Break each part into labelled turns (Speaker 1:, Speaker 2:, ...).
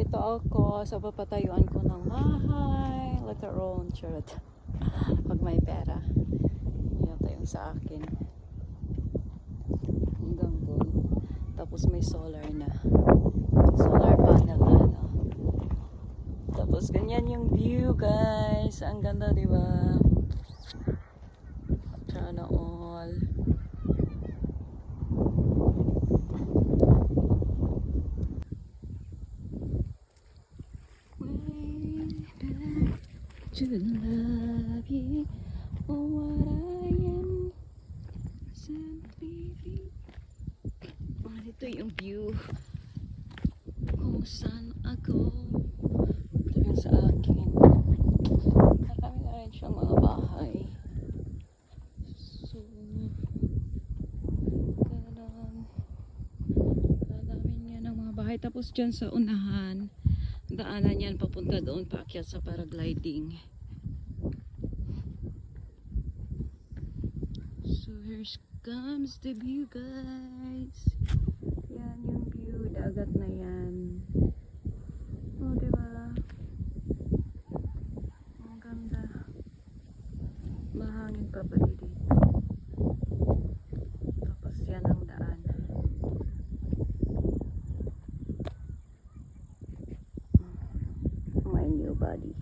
Speaker 1: Nandito ako sa papatayuan ko ng bahay. Later on, charot. Pag may pera. Yan tayong sa akin. Hanggang doon. Tapos may solar na. Solar panel na ano. Tapos ganyan yung view guys. Ang ganda di ba? Sana all. To love you for what I am. Simply be. Ito yung view kung saan ako. Yung sa akin. Marami na rin siyang mga bahay. So, ganun. Marami niya ng mga bahay. Tapos dyan sa unahan, daanan yan papunta doon paakyat sa paragliding. So here comes the view guys. Yan yung view, dagat na yan. Oh, di ba? Ang ganda. Mahangin pa pala dito. Body.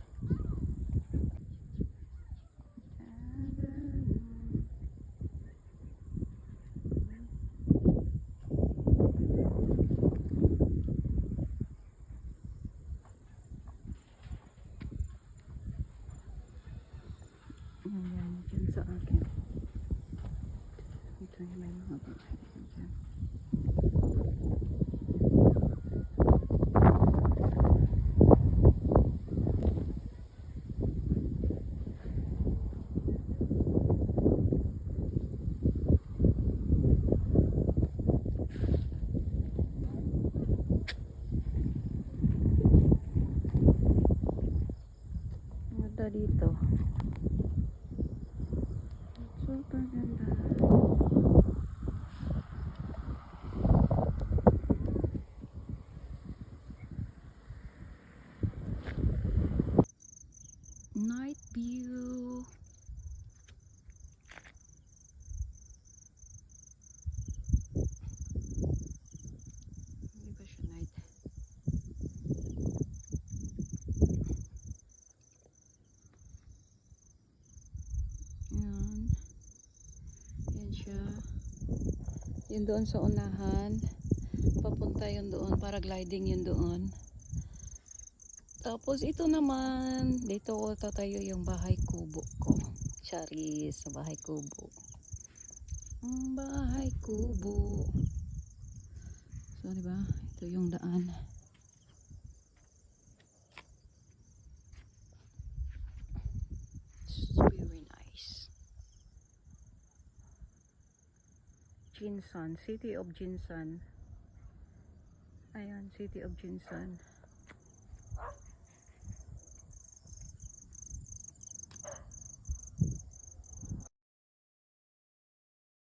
Speaker 1: Ayan, dyan sa akin. Ito dyan. Dito. Super ganda. Night view. Siya. Yun doon sa unahan. Papunta yun doon. Paragliding yun doon. Tapos ito naman, dito ko tatayo yung bahay kubo ko. Charis, sa bahay kubo. Ang bahay kubo. So, di ba? Ito yung daan. It's Jinsan, City of Jinsan. Ayan, City of Jinsan.